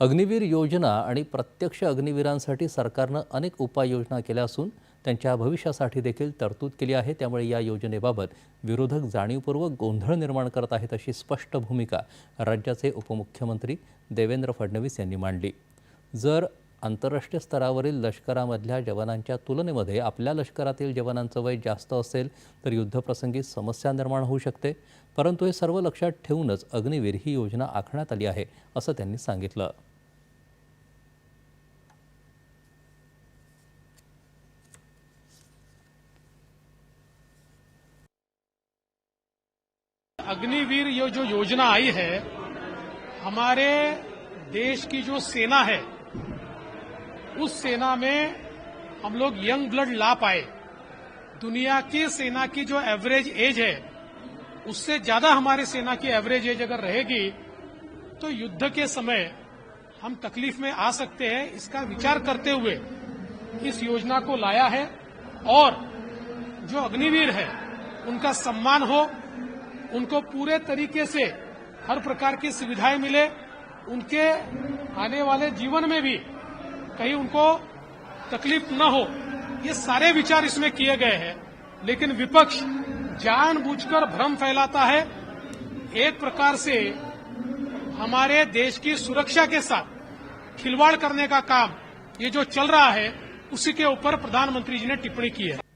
अग्निवीर योजना आणि प्रत्यक्ष अग्निवीरांसाठी सरकारनं अनेक उपाययोजना केल्या असून त्यांच्या भविष्यासाठी देखील तरतूद केली आहे. त्यामुळे या योजनेबाबत विरोधक जाणीवपूर्वक गोंधळ निर्माण करत आहेत अशी स्पष्ट भूमिका राज्याचे उपमुख्यमंत्री देवेंद्र फडणवीस यांनी मांडली. जर आंतरराष्ट्रीय स्तरावरील लष्करामधल्या जवानांच्या तुलनेमध्ये आपल्या लष्करातील जवानांचं वय जास्त असेल तर युद्धप्रसंगी समस्या निर्माण होऊ शकते. परंतु हे सर्व लक्षात ठेवूनच अग्निवीर ही योजना आखण्यात आली आहे असं त्यांनी सांगितलं. अग्निवीर, ये जो योजना आई है, हमारे देश की जो सेना है, उस सेना में हम लोग यंग ब्लड ला पाए। दुनिया की सेना की जो एवरेज एज है, उससे ज़्यादा हमारे सेना की एवरेज एज अगर रहेगी तो युद्ध के समय हम तकलीफ़ में आ सकते हैं। इसका विचार करते हुए इस योजना को लाया है और जो अग्निवीर है, उनका सम्मान हो उनको पूरे तरीके से हर प्रकार की सुविधाएँ मिले, उनके आने वाले जीवन में भी कहीं उनको तकलीफ़ न हो, ये सारे विचार इसमें किए गए हैं। लेकिन विपक्ष जानबूझकर भ्रम फैलाता है। एक प्रकार से हमारे देश की सुरक्षा के साथ खिलवाड़ करने का काम, ये जो चल रहा है, उसी के ऊपर प्रधानमंत्री जी ने टिप्पणी की है।